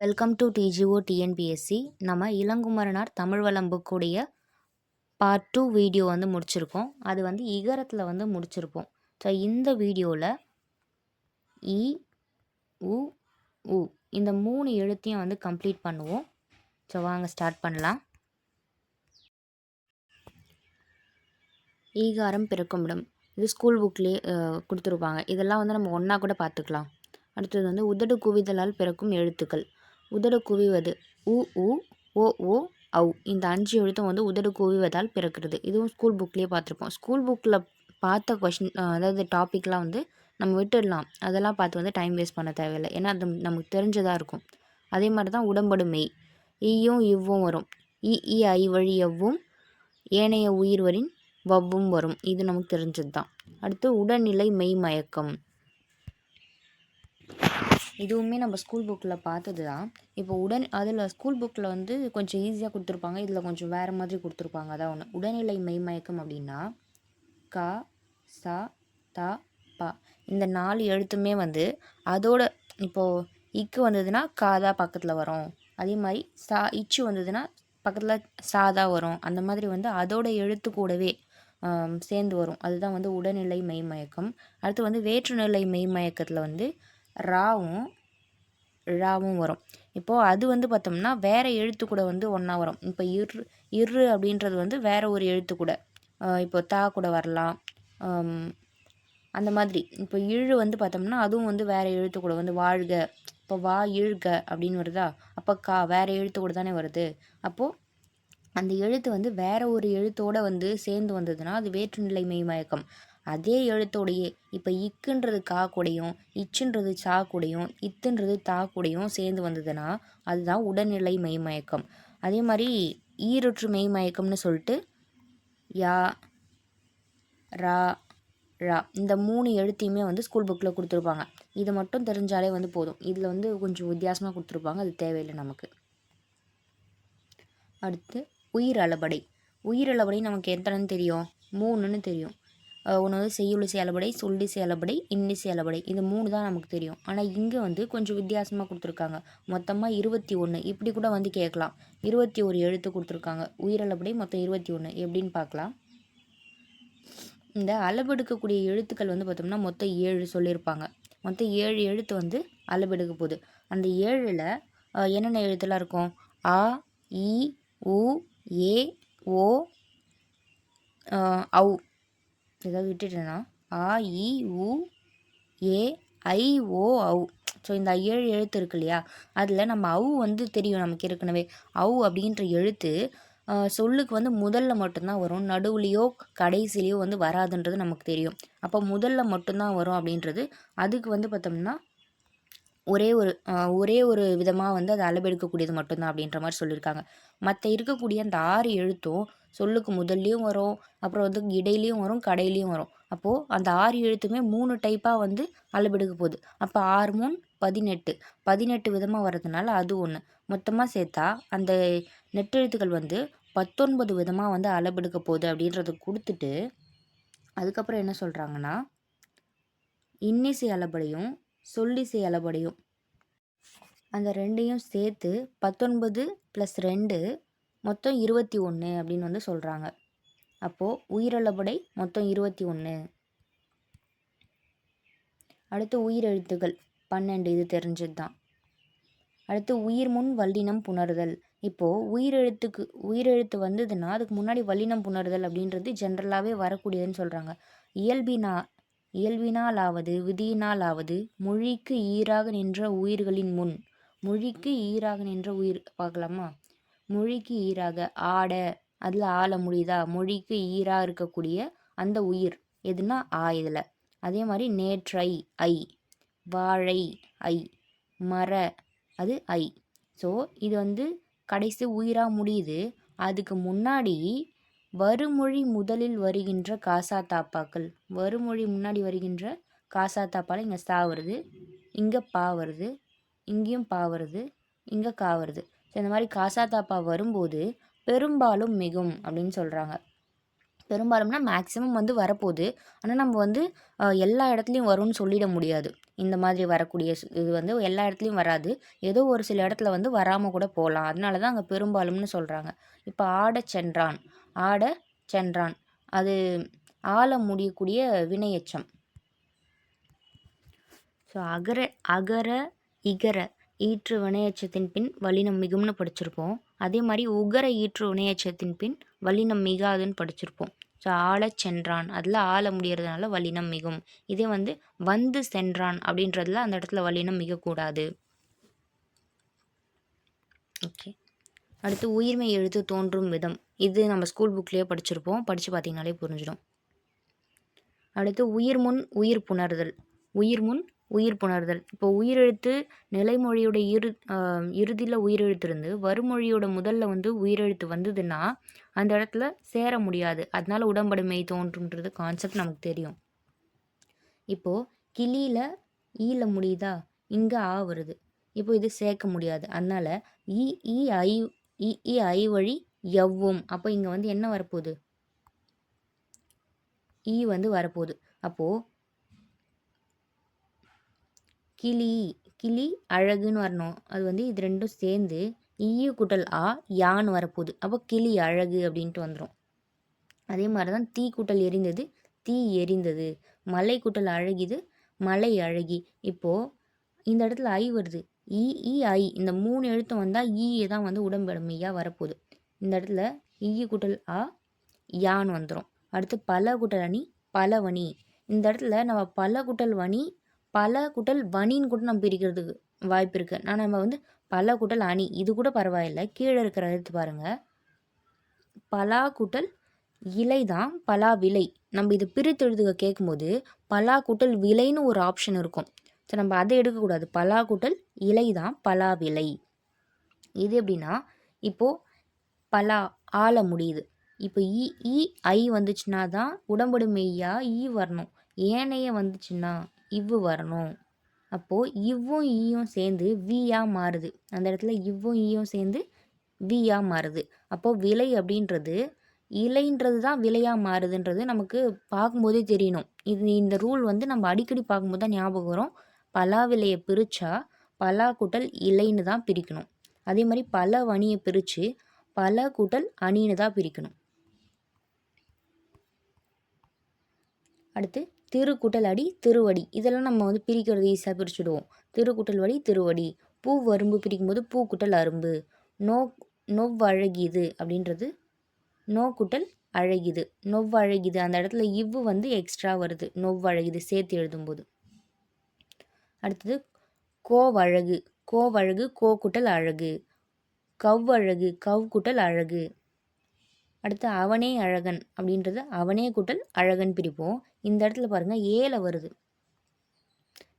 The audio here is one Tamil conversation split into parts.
வெல்கம் டு டிஜிஓ டிஎன்பிஎஸ்சி நம்ம இளங்குமரனார் தமிழ் வளம் புக்குடைய பார்ட் டூ வீடியோ வந்து முடிச்சிருக்கோம். அது வந்து இகரத்தில் வந்து முடிச்சிருப்போம். ஸோ இந்த வீடியோவில் இ உ உ இந்த மூணு எழுத்தையும் வந்து கம்ப்ளீட் பண்ணுவோம். ஸோ வாங்க ஸ்டார்ட் பண்ணலாம். ஈகாரம் பிறக்குமிடம். இது ஸ்கூல் புக்லேயே கொடுத்துருப்பாங்க. இதெல்லாம் வந்து நம்ம ஒன்றா கூட பார்த்துக்கலாம். அடுத்தது வந்து உதடு குவிதலால் பிறக்கும் எழுத்துக்கள். உதடு குவிவது. உ உ ஓ ஓ அவு இந்த அஞ்சு எழுத்தும் வந்து உதடு குவிவதால் பிறக்கிறது. இதுவும் ஸ்கூல் புக்லேயே பார்த்துருப்போம். ஸ்கூல் புக்கில் பார்த்த கொஷின் அதாவது டாப்பிக்லாம் வந்து நம்ம விட்டுடலாம். அதெல்லாம் பார்த்து வந்து டைம் வேஸ்ட் பண்ண தேவையில்லை. ஏன்னா அது நமக்கு தெரிஞ்சதாக இருக்கும். அதே மாதிரி தான் உடம்படு மெய். ஈயும் இவ்வும் வரும். இ இ ஐ வழி எவ்வும் ஏனைய உயிர்வரின் வவ்வும் வரும். இது நமக்கு தெரிஞ்சது தான் அடுத்து உடல்நிலை மெய் மயக்கம் இதுவுமே நம்ம ஸ்கூல் புக்கில் பார்த்தது தான் இப்போ உடன் அதில் ஸ்கூல் புக்கில் வந்து கொஞ்சம் ஈஸியாக கொடுத்துருப்பாங்க. இதில் கொஞ்சம் வேறு மாதிரி கொடுத்துருப்பாங்க. அதான் ஒன்று உடல்நிலை மெய்மயக்கம் அப்படின்னா க ச த ப. இந்த நாலு எழுத்துமே வந்து அதோட இப்போது இக்கு வந்ததுன்னா காதா பக்கத்தில் வரும். அதே மாதிரி சா இச்சு வந்ததுன்னா பக்கத்தில் சாதா வரும். அந்த மாதிரி வந்து அதோட எழுத்து கூடவே சேர்ந்து வரும். அதுதான் வந்து உடல்நிலை மெய்மயக்கம் அடுத்து வந்து வேற்றுநிலை மெய்மயக்கத்தில் வந்து ராவும் ழாவும் வரும். இப்போது அது வந்து பார்த்தோம்னா வேறு எழுத்து கூட வந்து ஒன்றா வரும். இப்போ இர் இரு அப்படின்றது வந்து வேறு ஒரு எழுத்து கூட. இப்போ தா கூட வரலாம். அந்த மாதிரி. இப்போ இழு வந்து பார்த்தோம்னா அதுவும் வந்து வேறு எழுத்து கூட வந்து வாழ்க. இப்போ வா இழுக அப்படின்னு வருதா? அப்போ கா வேறு எழுத்து கூட தானே வருது. அப்போது அந்த எழுத்து வந்து வேற ஒரு எழுத்தோடு வந்து சேர்ந்து வந்ததுன்னா அது வேற்றுநிலை மெய்மயக்கம். அதே எழுத்தோடையே. இப்போ இக்குன்றது கா கூடையும் இச்சுன்றது சா கூடையும் இத்துன்றது தா கூடையும் சேர்ந்து வந்ததுன்னா அதுதான் உடல்நிலை மெய்மயக்கம். அதே மாதிரி ஈரொற்று மெய்மயக்கம்னு சொல்லிட்டு யா ரா ழா இந்த மூணு எழுத்தையுமே வந்து ஸ்கூல் புக்கில் கொடுத்துருப்பாங்க. இது மட்டும் தெரிஞ்சாலே வந்து போதும். இதில் வந்து கொஞ்சம் வித்தியாசமாக கொடுத்துருப்பாங்க. அது தேவையில்லை நமக்கு. அடுத்து உயிர் அளபடை உயிர் அளபடை நமக்கு எத்தனைன்னு தெரியும்? மூணுன்னு தெரியும். ஒன்று வந்து செய்யுள் செயலபடை சொல்லி செயலபடை இன்னி செயலபடை. இது மூணு தான் நமக்கு தெரியும். ஆனால் இங்கே வந்து கொஞ்சம் வித்தியாசமாக கொடுத்துருக்காங்க. மொத்தமாக இருபத்தி ஒன்று இப்படி கூட வந்து கேட்கலாம். இருபத்தி ஒரு எழுத்து கொடுத்துருக்காங்க. உயிரளபடை மொத்தம் இருபத்தி ஒன்று எப்படின்னு பார்க்கலாம். இந்த அளவெடுக்கக்கூடிய எழுத்துக்கள் வந்து பார்த்தோம்னா மொத்தம் ஏழு சொல்லியிருப்பாங்க. மொத்தம் ஏழு எழுத்து வந்து அளவெடுக்க போகுது. அந்த ஏழில் என்னென்ன எழுத்துலாம் இருக்கும்? ஆ இ உ ஏ ஓ அவு ஏதாவது விட்டுட்டேன்னா? ஆ இ உ ஏ ஐ ஓ அவு ஸோ இந்த ஏழு எழுத்து இருக்கு இல்லையா? அதில் நம்ம அவு வந்து தெரியும் நமக்கு ஏற்கனவே. அவு அப்படின்ற எழுத்து சொல்லுக்கு வந்து முதல்ல மட்டும்தான் வரும். நடுவுலையோ கடைசிலையோ வந்து வராதுன்றது நமக்கு தெரியும். அப்போ முதல்ல மட்டும்தான் வரும் அப்படின்றது. அதுக்கு வந்து பார்த்தோம்னா ஒரே ஒரு ஒரே ஒரு விதமாக வந்து அது அளவெடுக்கக்கூடியது மட்டும்தான் அப்படின்ற மாதிரி சொல்லியிருக்காங்க. மற்ற இருக்கக்கூடிய அந்த ஆறு எழுத்தும் சொல்லுக்கு முதல்லையும் வரும் அப்புறம் வந்து இடையிலையும் வரும் கடையிலையும் வரும். அப்போது அந்த ஆறு எழுத்துமே மூணு டைப்பாக வந்து அளபெடுக்க போகுது. அப்போ ஆறு மூணு பதினெட்டு. பதினெட்டு விதமாக வர்றதுனால அது ஒன்று மொத்தமாக சேர்த்தா அந்த நெட்டெழுத்துக்கள் வந்து பத்தொன்பது விதமாக வந்து அளபெடுக்க போகுது அப்படின்றத கொடுத்துட்டு அதுக்கப்புறம் என்ன சொல்கிறாங்கன்னா இன்னிசை அளபடையும் சொல்லிசை அளபடையும். அந்த ரெண்டையும் சேர்த்து பத்தொன்பது ப்ளஸ் ரெண்டு மொத்தம் இருபத்தி ஒன்று அப்படின்னு வந்து சொல்கிறாங்க அப்போது உயிரளபடை மொத்தம் இருபத்தி ஒன்று அடுத்து உயிரெழுத்துகள் பன்னெண்டு இது தெரிஞ்சது தான் அடுத்து உயிர் முன் வல்லினம் புணருதல் இப்போது உயிரெழுத்துக்கு உயிரெழுத்து வந்ததுன்னா அதுக்கு முன்னாடி வல்லினம் புணருதல் அப்படின்றது ஜென்ரலாகவே வரக்கூடியதுன்னு சொல்கிறாங்க இயல்பினா இயல்பினாலாவது விதியினாலாவது மொழிக்கு ஈராக நின்ற உயிர்களின் முன் மொழிக்கு ஈராக நின்ற உயிர் பார்க்கலாமா? மொழிக்கு ஈராக ஆட அதில் ஆள முடியுதா? மொழிக்கு ஈராக இருக்கக்கூடிய அந்த உயிர் எதுனா ஆ இதில். அதே மாதிரி நேற்றை ஐ வாழை ஐ மர அது ஐ. ஸோ இது வந்து கடைசி உயிராக முடியுது. அதுக்கு முன்னாடி வருமொழி முதலில் வருகின்ற காசா தாப்பாக்கள் வருமொழி முன்னாடி வருகின்ற காசா தாப்பால் இங்கே சா வருது இங்கே பா வருது இங்கேயும் பா வருது இங்கே கா வருது. ஸோ இந்த மாதிரி காசா தாப்பா வரும்போது பெரும்பாலும் மிகும் அப்படின்னு சொல்கிறாங்க பெரும்பாலும்னா மேக்ஸிமம் வந்து வரப்போகுது. ஆனால் நம்ம வந்து எல்லா இடத்துலையும் வரும்னு சொல்லிட முடியாது. இந்த மாதிரி வரக்கூடிய இது வந்து எல்லா இடத்துலையும் வராது. ஏதோ ஒரு சில இடத்துல வந்து வராமல் கூட போகலாம் அதனால தான் அங்கே பெரும்பாலும்னு சொல்கிறாங்க இப்போ ஆட சென்றான். ஆட சென்றான். அது ஆள முடியக்கூடிய வினையெச்சம். ஸோ அகர அகர இகர ஈற்று வினையெச்சத்தின் பின் வலினம் மிகும்னு படிச்சிருப்போம். அதே மாதிரி உகர ஈற்று வினையெச்சத்தின் பின் வலினம் மிகாதுன்னு படிச்சிருப்போம். ஸோ ஆள சென்றான். அதில் ஆள முடியறதுனால வலினம் மிகும். இதே வந்து வந்து சென்றான் அப்படின்றதுல அந்த இடத்துல வலினம் மிகக்கூடாது. ஓகே. அடுத்து உயிர்மை எழுத்து தோன்றும் விதம். இது நம்ம ஸ்கூல் புக்லேயே படிச்சிருப்போம். படித்து பார்த்தீங்கனாலே புரிஞ்சிடும். அடுத்து உயிர் முன் உயிர் புணர்தல். உயிர் முன் உயிர் புணர்தல். இப்போ உயிரெழுத்து நிலைமொழியோட இரு இறுதியில் உயிரெழுத்து இருந்து வறுமொழியோட முதல்ல வந்து உயிரெழுத்து வந்ததுன்னா அந்த இடத்துல சேர முடியாது. அதனால உடம்படுமை தோன்றும்ன்றது கான்செப்ட் நமக்கு தெரியும். இப்போது கிளியில் ஈல முடியுதா? இங்கே ஆ வருது. இப்போ இது சேர்க்க முடியாது. அதனால இ இ ஐ இ இ ஐ வழி எவ்வும் அப்போ இங்கே வந்து என்ன வரப்போகுது? ஈ வந்து வரப்போகுது. அப்போது கிளி கிளி அழகுன்னு வரணும். அது வந்து இது ரெண்டும் சேர்ந்து ஈயு குட்டல் ஆ யான்னு வரப்போகுது. அப்போ கிளி அழகு அப்படின்ட்டு வந்துடும் அதே மாதிரி தான் தீ குட்டல் எரிந்தது தீ எரிந்தது. மலை குட்டல் அழகிது மலை அழகி. இப்போது இந்த இடத்துல ஐ வருது. இ இ ஐ. இந்த மூணு எழுத்தும் வந்தால் ஈ தான் வந்து உடம்படுமையாக வரப்போகுது. இந்த இடத்துல ஈய குட்டல் ஆ யான்னு வந்துடும் அடுத்து பல குட்டல் அணி பலவணி. இந்த இடத்துல நம்ம பல குட்டல் வணி பல குட்டல் வணின்னு கூட நம்ம பிரிக்கிறதுக்கு வாய்ப்பு இருக்குது ஆனால் நம்ம வந்து பல குட்டல் அணி இது கூட பரவாயில்லை. கீழே இருக்கிற எழுத்து பாருங்கள் பலா குட்டல் இலை தான் பலா விலை. நம்ம இது பிரித்து எழுதுக கேட்கும்போது பலா குட்டல் விலைன்னு ஒரு ஆப்ஷன் இருக்கும். ஸோ நம்ம அதை எடுக்கக்கூடாது. பலா குட்டல் இலை தான் பலா விலை. இது எப்படின்னா இப்போது பலா ஆள முடியுது. இப்போ இ இ ஐ வந்துச்சுன்னா தான் உடம்படு மெய்யா ஈ வரணும். ஏனைய வந்துச்சுன்னா இவ்வு வரணும். அப்போது இவ்வும் ஈயும் சேர்ந்து வியாக மாறுது. அந்த இடத்துல இவ்வும் ஈயும் சேர்ந்து வியாக மாறுது. அப்போது விலை அப்படின்றது இலைன்றது தான் விலையாக மாறுதுன்றது நமக்கு பார்க்கும்போதே தெரியணும். இது இந்த ரூல் வந்து நம்ம அடிக்கடி பார்க்கும்போது தான் ஞாபகம் வரும். பலா விலையை பிரித்தா பலா கூட்டல் இலைன்னு தான் பிரிக்கணும். அதே மாதிரி பல வணியை பிரித்து பல கூட்டல் அணின்னு தான் பிரிக்கணும். அடுத்து திருக்குட்டல் அடி திருவடி. இதெல்லாம் நம்ம வந்து பிரிக்கிறது ஈஸியாக பிரிச்சுடுவோம். திருக்குட்டல் வடி திருவடி. பூ வரும்பு பூ பூக்குட்டல் அரும்பு. நோ நொவ்வழகிது அப்படின்றது நோக்குட்டல் அழகிது. நொவ்வழகிது. அந்த இடத்துல இவ்வு வந்து எக்ஸ்ட்ரா வருது. நொவ்வழகிது சேர்த்து எழுதும்போது. அடுத்தது கோவழகு. கோவழகு கோக்குட்டல் அழகு. கவ்வழகு கவ் குட்டல் அழகு. அடுத்து அவனே அழகன் அப்படின்றது அவனே கூட்டல் அழகன் பிரிப்போம். இந்த இடத்துல பாருங்க ஏல வருது.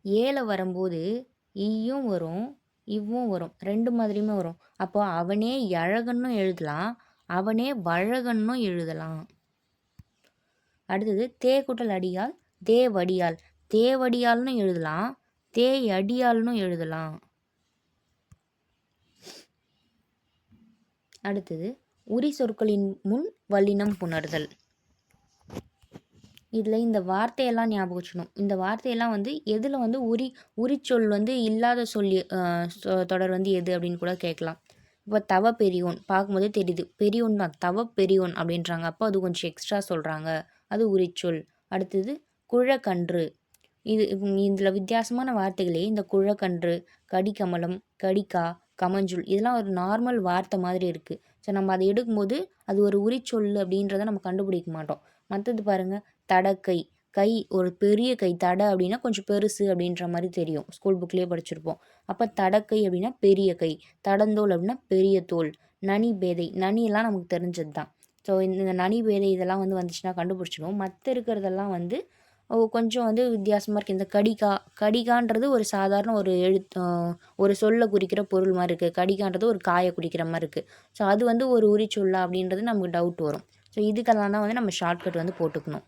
ஏல வரும்போது ஈயும் வரும் இவ்வும் வரும் ரெண்டு மாதிரியுமே வரும். அப்போ அவனே அழகன்னும் எழுதலாம் அவனே வழகன்னும் எழுதலாம். அடுத்தது தே குட்டல் அடியால் தேவடியால் தேவடியால்னு எழுதலாம் தேய் அடியால்னும் எழுதலாம். அடுத்தது உரி சொற்களின் முன் வல்லினம் புணர்தல். இதில் இந்த வார்த்தையெல்லாம் ஞாபகம் வச்சுக்கணும். இந்த வார்த்தையெல்லாம் வந்து எதில் வந்து உரி உரிச்சொல் வந்து இல்லாத சொல்லி சொ- தொடர் வந்து எது அப்படின்னு கூட கேட்கலாம். இப்போ தவ பெரியோன் பார்க்கும்போதே தெரியுது. பெரியோன் தான் தவ பெரியோன் அப்படின்றாங்க. அப்போ அது கொஞ்சம் எக்ஸ்ட்ரா சொல்கிறாங்க அது உரிச்சொல். அடுத்தது குழக்கன்று. இது இதில் வித்தியாசமான வார்த்தைகளே. இந்த குழக்கன்று கடிக்கமலம் கடிக்கா கமஞ்சுள். இதெல்லாம் ஒரு நார்மல் வார்த்தை மாதிரி இருக்குது ஸோ நம்ம அதை எடுக்கும்போது அது ஒரு உரிச்சொல் அப்படின்றத நம்ம கண்டுபிடிக்க மாட்டோம். மற்றது பாருங்கள் தடக்கை. கை ஒரு பெரிய கை. தடை அப்படின்னா கொஞ்சம் பெருசு அப்படின்ற மாதிரி தெரியும். ஸ்கூல் புக்லேயே படிச்சிருப்போம். அப்போ தடக்கை அப்படின்னா பெரிய கை. தடந்தோல் அப்படின்னா பெரிய தோல். நனி பேதை. நனியெல்லாம் நமக்கு தெரிஞ்சது தான் ஸோ இந்த நனி பேதை இதெல்லாம் வந்து வந்துச்சுன்னா கண்டுபிடிச்சிடுவோம். மற்ற இருக்கிறதெல்லாம் வந்து கொஞ்சம் வந்து வித்தியாசமாக இருக்குது இந்த கடிகா கடிகான்றது ஒரு சாதாரண ஒரு எழுத் ஒரு சொல்லை குறிக்கிற பொருள் மாதிரி இருக்குது கடிகான்றது ஒரு காயை குறிக்கிற மாதிரி இருக்குது ஸோ அது வந்து ஒரு உரிச்சொல்லா அப்படின்றது நமக்கு டவுட் வரும். ஸோ இதுக்கெல்லாம் தான் வந்து நம்ம ஷார்ட்கட் வந்து போட்டுக்கணும்.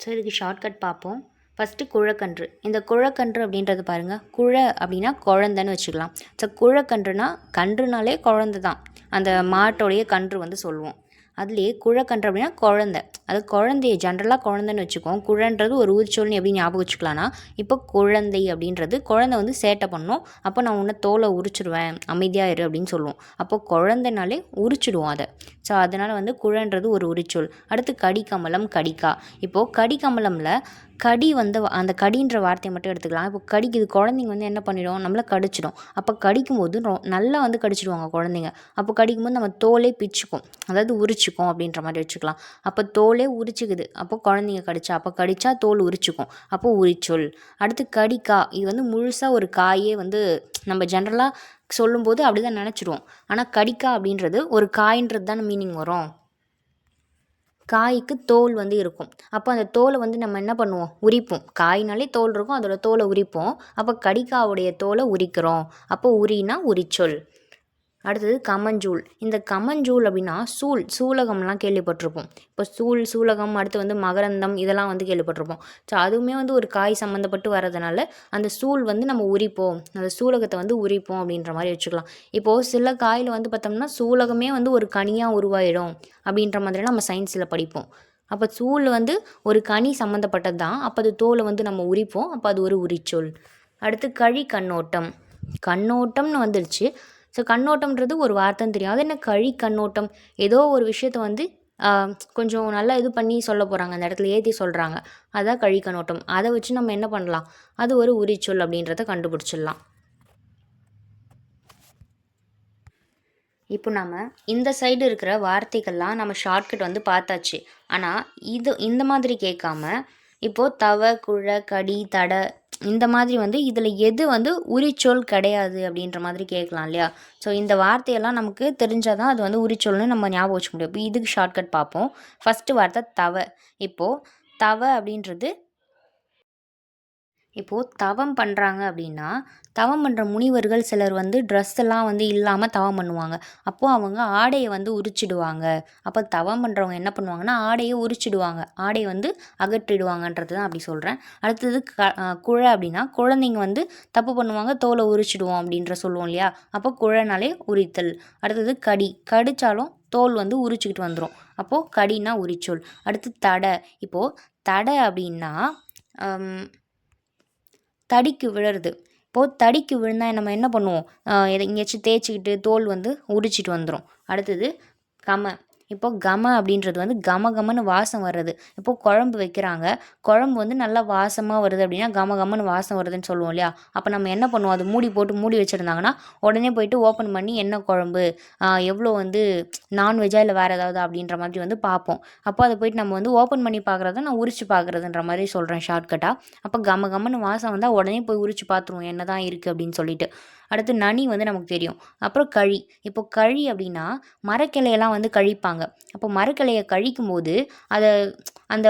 ஸோ இதுக்கு ஷார்ட்கட் பார்ப்போம். ஃபஸ்ட்டு குழக்கன்று. இந்த குழக்கன்று அப்படின்றது பாருங்கள் குழ அப்படின்னா குழந்தைன்னு வச்சுக்கலாம். ஸோ குழக்கன்றுனா கன்றுனாலே குழந்தை தான் அந்த மாட்டோடைய கன்று வந்து சொல்லுவோம். அதுலேயே குழக்கன்று அப்படின்னா குழந்த. அது குழந்தைய ஜென்ரலாக குழந்தைன்னு வச்சுக்கோம். குழன்றது ஒரு உரிச்சொல்னு எப்படி ஞாபகம் வச்சுக்கலாம்னா இப்போ குழந்தை அப்படின்றது குழந்தை வந்து சேட்டை பண்ணும். அப்போ நான் உன்னை தோலை உரிச்சிடுவேன் அமைதியாக இரு அப்படின்னு சொல்லுவோம். அப்போ குழந்தைனாலே உரிச்சிடுவோம் அதை. ஸோ அதனால் வந்து குழன்றது ஒரு உரிச்சொல். அடுத்து கடிக்கமலம் கடிக்கா. இப்போது கடிக்கமலமில் கடி வந்து அந்த கடின்ற வார்த்தையை மட்டும் எடுத்துக்கலாம். இப்போ கடிக்குது குழந்தைங்க வந்து என்ன பண்ணிடும்? நம்மளை கடிச்சிடும். அப்போ கடிக்கும்போது ரொ நல்லா வந்து கடிச்சிடுவாங்க குழந்தைங்க. அப்போ கடிக்கும்போது நம்ம தோலே பிச்சுக்கும். அதாவது உரிச்சிக்கும் அப்படின்ற மாதிரி வச்சுக்கலாம். அப்போ தோலே உரிச்சிக்குது. அப்போ குழந்தைங்க கடிச்சா அப்போ கடிச்சா தோல் உரிச்சுக்கும். அப்போ உரிச்சொல். அடுத்து கடிக்கா. இது வந்து முழுசாக ஒரு காயே வந்து நம்ம ஜென்ரலாக சொல்லும்போது அப்படி தான் நினச்சிடுவோம் ஆனால் கடிக்கா அப்படின்றது ஒரு காயின்றது தானே மீனிங் வரும். காய்க்கு தோல் வந்து இருக்கும். அப்போ அந்த தோலை வந்து நம்ம என்ன பண்ணுவோம்? உரிப்போம். காய்னாலே தோல் இருக்கும் அதோட தோலை உரிப்போம். அப்போ கடிக்காவுடைய தோலை உரிக்கிறோம். அப்போ உரினா உரிச்சொல். அடுத்தது கமஞ்சூல் இந்த கமஞ்சூல் அப்படின்னா சூல் சூலகம்லாம் கேள்விப்பட்டிருப்போம். இப்போ சூல் சூலகம் அடுத்து வந்து மகரந்தம் இதெல்லாம் வந்து கேள்விப்பட்டிருப்போம். ஸோ அதுவுமே வந்து ஒரு காய் சம்மந்தப்பட்டு வரதுனால அந்த சூல் வந்து நம்ம உரிப்போம். அந்த சூலகத்தை வந்து உரிப்போம் அப்படின்ற மாதிரி வச்சுக்கலாம். இப்போது சில காயில் வந்து பார்த்தோம்னா சூலகமே வந்து ஒரு கனியாக உருவாயிடும் அப்படின்ற மாதிரி நம்ம சயின்ஸில் படிப்போம். அப்போ சூல் வந்து ஒரு கனி சம்மந்தப்பட்டது தான். அப்போ அது தோலை வந்து நம்ம உரிப்போம். அப்போ அது ஒரு உரிச்சொல். அடுத்து கழி கண்ணோட்டம் கண்ணோட்டம்னு வந்துடுச்சு ஸோ கண்ணோட்டம்ன்றது ஒரு வார்த்தைன்னு தெரியும். அது என்ன கழி கண்ணோட்டம்? ஏதோ ஒரு விஷயத்த வந்து கொஞ்சம் நல்லா இது பண்ணி சொல்ல போகிறாங்க அந்த இடத்துல ஏற்றி சொல்கிறாங்க அதான் கழி கண்ணோட்டம். அதை வச்சு நம்ம என்ன பண்ணலாம்? அது ஒரு உரிச்சொல் அப்படின்றத கண்டுபிடிச்சிடலாம். இப்போ நம்ம இந்த சைடு இருக்கிற வார்த்தைகள்லாம் நம்ம ஷார்ட்கட் வந்து பார்த்தாச்சு. ஆனால் இது இந்த மாதிரி கேட்காம இப்போது தவ குழ கடி தடை இந்த மாதிரி வந்து இதில் எது வந்து உரிச்சொல் கிடையாது அப்படின்ற மாதிரி கேட்கலாம் இல்லையா? ஸோ இந்த வார்த்தையெல்லாம் நமக்கு தெரிஞ்சால் தான் அது வந்து உரிச்சொல்னு நம்ம ஞாபகம் வச்சுக்க முடியும். இப்போ இதுக்கு ஷார்ட்கட் பார்ப்போம். ஃபஸ்ட்டு வார்த்தை தவ. இப்போது தவ அப்படின்றது இப்போது தவம் பண்ணுறாங்க அப்படின்னா தவம் பண்ணுற முனிவர்கள் சிலர் வந்து ட்ரெஸ் எல்லாம் வந்து இல்லாமல் தவம் பண்ணுவாங்க. அப்போது அவங்க ஆடையை வந்து உரிச்சிடுவாங்க. அப்போ தவம் பண்ணுறவங்க என்ன பண்ணுவாங்கன்னா ஆடையை உரிச்சிடுவாங்க. ஆடையை வந்து அகற்றிடுவாங்கன்றது தான் அப்படி சொல்கிறேன் அடுத்தது க குழை அப்படின்னா குழந்தைங்க வந்து தப்பு பண்ணுவாங்க தோலை உரிச்சிடுவோம் அப்படின்ற சொல்லுவோம் இல்லையா? அப்போ குழைனாலே உரித்தல். அடுத்தது கடி. கடித்தாலும் தோல் வந்து உரிச்சிக்கிட்டு வந்துடும் அப்போது கடினா உரிச்சொல். அடுத்து தடை. இப்போது தடை அப்படின்னா தடிக்கு விழுறது. இப்போது தடிக்கு விழுந்தால் நம்ம என்ன பண்ணுவோம்? எதை எங்கேயாச்சும் தேய்ச்சிக்கிட்டு தோல் வந்து உரிச்சிட்டு வந்துடும் அடுத்தது கம. இப்போ கம அப்படின்றது வந்து கம கமன்னு வாசம் வர்றது. இப்போது குழம்பு வைக்கிறாங்க. குழம்பு வந்து நல்லா வாசமாக வருது அப்படின்னா கம கமன்னு வாசம் வருதுன்னு சொல்லுவோம் இல்லையா? அப்போ நம்ம என்ன பண்ணுவோம்? அது மூடி போட்டு மூடி வச்சுருந்தாங்கன்னா உடனே போயிட்டு ஓப்பன் பண்ணி என்ன குழம்பு எவ்வளோ வந்து நான்வெஜ்ஜா இல்லை வேறு ஏதாவது அப்படின்ற மாதிரி வந்து பார்ப்போம். அப்போ அதை போயிட்டு நம்ம வந்து ஓப்பன் பண்ணி பார்க்குறத நான் உரிச்சு பார்க்குறதுன்ற மாதிரி சொல்கிறேன் ஷார்ட்கட்டாக அப்போ கம கமன்னு வாசம் வந்தால் உடனே போய் உரிச்சு பார்த்துருவோம் என்ன தான் இருக்குது அப்படின்னு சொல்லிட்டு. அடுத்து நனி வந்து நமக்கு தெரியும். அப்புறம் கழி. இப்போ கழி அப்படின்னா மரக்கிளையெல்லாம் வந்து கழிப்பாங்க. அப்போ மரக்கிளையை கழிக்கும் போது அதை அந்த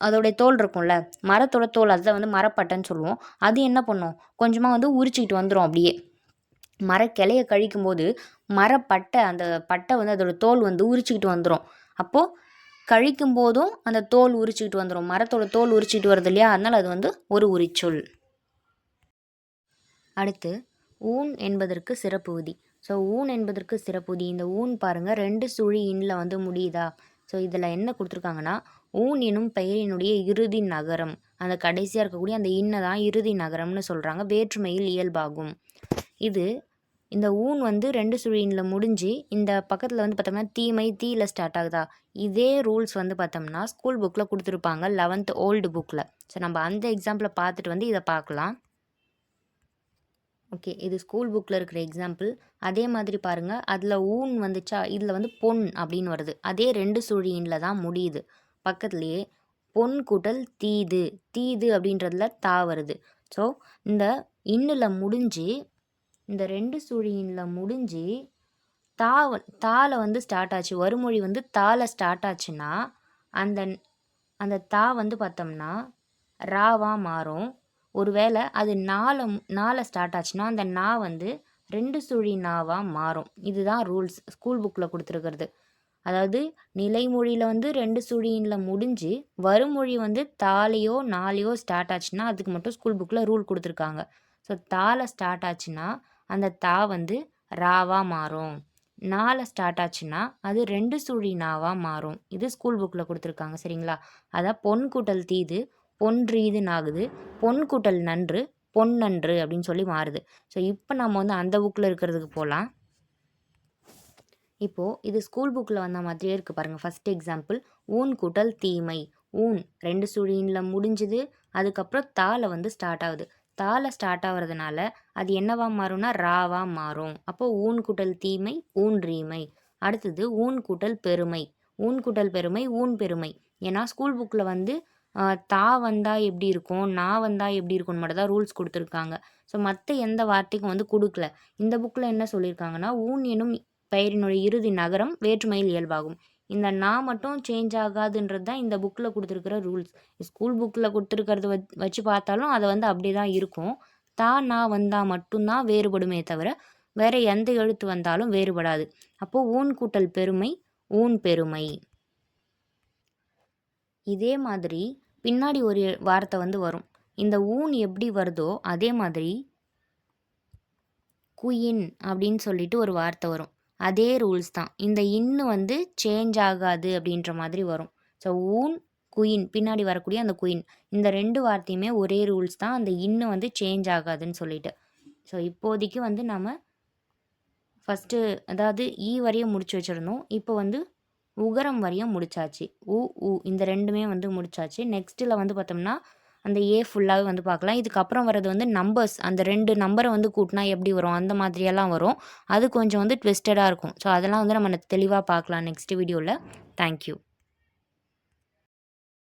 அதோடைய தோல் இருக்கும்ல மரத்தோட தோல் அதை வந்து மரப்பட்டைன்னு சொல்லுவோம். அது என்ன பண்ணும்? கொஞ்சமாக வந்து உரிச்சிக்கிட்டு வந்துடும் அப்படியே. மரக்கிளையை கழிக்கும் போது மரப்பட்டை அந்த பட்டை வந்து அதோட தோல் வந்து உரிச்சிக்கிட்டு வந்துடும் அப்போது கழிக்கும் போதும் அந்த தோல் உரிச்சிக்கிட்டு வந்துடும் மரத்தோட தோல் உரிச்சிக்கிட்டு வருது இல்லையா? அதனால் அது வந்து ஒரு உரிச்சொல். அடுத்து ஊன் என்பதற்கு சிறப்புதி ஸோ ஊன் என்பதற்கு சிறப்புதி இந்த ஊன் பாருங்கள் ரெண்டு சுழி இன்னில் வந்து முடியுதா? ஸோ இதில் என்ன கொடுத்துருக்காங்கன்னா ஊன் எனும் பெயரினுடைய இறுதி நகரம். அந்த கடைசியாக இருக்கக்கூடிய அந்த இன்னை தான் இறுதி நகரம்னு சொல்கிறாங்க வேற்றுமையில் இயல்பாகும். இது இந்த ஊன் வந்து ரெண்டு சுழியில் முடிஞ்சு இந்த பக்கத்தில் வந்து பார்த்தோம்னா தீமை தீயில் ஸ்டார்ட் ஆகுதா? இதே ரூல்ஸ் வந்து பார்த்தோம்னா ஸ்கூல் புக்கில் கொடுத்துருப்பாங்க லெவன்த் ஓல்டு புக்கில் ஸோ நம்ம அந்த எக்ஸாம்பிளை பார்த்துட்டு வந்து இதை பார்க்கலாம். ஓகே இது ஸ்கூல் புக்கில் இருக்கிற எக்ஸாம்பிள். அதே மாதிரி பாருங்கள் அதில் ஊன் வந்துச்சா இதில் வந்து பொன் அப்படின்னு வருது. அதே ரெண்டு சுழியினில் தான் முடியுது. பக்கத்துலேயே பொன் கூட்டல் தீது தீது அப்படின்றதுல தா வருது. ஸோ இந்த இன்னில் முடிஞ்சு இந்த ரெண்டு சுழியினில் முடிஞ்சு தா தால வந்து ஸ்டார்ட் ஆச்சு. வறுமொழி வந்து தால ஸ்டார்ட் ஆச்சுன்னா அந்த அந்த தா வந்து பார்த்தோம்னா ராவாக மாறும். ஒருவேளை அது நாலு நாளை ஸ்டார்ட் ஆச்சுன்னா அந்த நா வந்து ரெண்டு சுழி நாவாக மாறும். இதுதான் ரூல்ஸ் ஸ்கூல் புக்கில் கொடுத்துருக்கிறது. அதாவது நிலைமொழியில் வந்து ரெண்டு சுழியில் முடிஞ்சு வருமொழி வந்து தாலையோ நாளையோ ஸ்டார்ட் ஆச்சுன்னா அதுக்கு மட்டும் ஸ்கூல் புக்கில் ரூல் கொடுத்துருக்காங்க. ஸோ தாலை ஸ்டார்ட் ஆச்சுன்னா அந்த தா வந்து ராவாக மாறும். நாளை ஸ்டார்ட் ஆச்சுன்னா அது ரெண்டு சுழி நாவாக மாறும். இது ஸ்கூல் புக்கில் கொடுத்துருக்காங்க சரிங்களா? அதான் பொன் கூட்டல் தீது பொன்றீதுன்னு ஆகுது பொன் கூட்டல் நன்று பொன்னன்று அப்படின்னு சொல்லி மாறுது. ஸோ இப்போ நம்ம வந்து அந்த புக்கில் இருக்கிறதுக்கு போகலாம் இப்போது இது ஸ்கூல் புக்கில் வந்த மாதிரியே இருக்குது பாருங்கள் ஃபஸ்ட் எக்ஸாம்பிள் ஊன் கூட்டல் தீமை. ஊன் ரெண்டு சுழியில் முடிஞ்சுது. அதுக்கப்புறம் தாளை வந்து ஸ்டார்ட் ஆகுது. தாளை ஸ்டார்ட் ஆகிறதுனால அது என்னவா மாறும்னா ராவாக மாறும். அப்போ ஊன் கூட்டல் தீமை ஊன் ரீமை. அடுத்தது ஊன் கூட்டல் பெருமை. ஊன் கூட்டல் பெருமை ஊன் பெருமை. ஏன்னா ஸ்கூல் புக்கில் வந்து தா வந்தால் எப்படி இருக்கும் நான் வந்தால் எப்படி இருக்கும்னு மட்டும் தான் ரூல்ஸ் கொடுத்துருக்காங்க. ஸோ மற்ற எந்த வார்த்தைக்கும் வந்து கொடுக்கல. இந்த புக்கில் என்ன சொல்லியிருக்காங்கன்னா ஊன் எனும் பெயரினுடைய இறுதி நகரம் வேற்றுமையில் இயல்பாகும். இந்த நான் மட்டும் சேஞ்ச் ஆகாதுன்றது தான் இந்த புக்கில் கொடுத்துருக்கிற ரூல்ஸ் ஸ்கூல் புக்கில் கொடுத்துருக்கறது வச்சு பார்த்தாலும் அது வந்து அப்படி தான் இருக்கும். தா நான் வந்தால் மட்டும்தான் வேறுபடுமே தவிர வேற எந்த எழுத்து வந்தாலும் வேறுபடாது. அப்போது ஊன் கூட்டல் பெருமை ஊன் பெருமை. இதே மாதிரி பின்னாடி ஒரு வார்த்தை வந்து வரும். இந்த ஊன் எப்படி வருதோ அதே மாதிரி குயின் அப்படின்னு சொல்லிட்டு ஒரு வார்த்தை வரும். அதே ரூல்ஸ் தான். இந்த இன்னு வந்து சேஞ்ச் ஆகாது அப்படின்ற மாதிரி வரும். ஸோ ஊன் குயின் பின்னாடி வரக்கூடிய அந்த குயின். இந்த ரெண்டு வார்த்தையுமே ஒரே ரூல்ஸ் தான். அந்த இன்னு வந்து சேஞ்ச் ஆகாதுன்னு சொல்லிட்டு. ஸோ இப்போதைக்கு வந்து நம்ம ஃபஸ்ட்டு அதாவது ஈ வரையும் முடிச்சு வச்சுருந்தோம் இப்போ வந்து உகரம் வரையும் முடிச்சாச்சு. உ உ இந்த ரெண்டுமே வந்து முடிச்சாச்சு. நெக்ஸ்ட்டில் வந்து பார்த்தோம்னா அந்த ஏ ஃபுல்லாகவே வந்து பார்க்கலாம் இதுக்கப்புறம் வர்றது வந்து நம்பர்ஸ் அந்த ரெண்டு நம்பரை வந்து கூட்டினா எப்படி வரும்? அந்த மாதிரியெல்லாம் வரும். அது கொஞ்சம் வந்து ட்விஸ்டடாக இருக்கும். ஸோ அதெல்லாம் வந்து நம்ம தெளிவாக பார்க்கலாம் நெக்ஸ்ட் வீடியோவில் தேங்க்யூ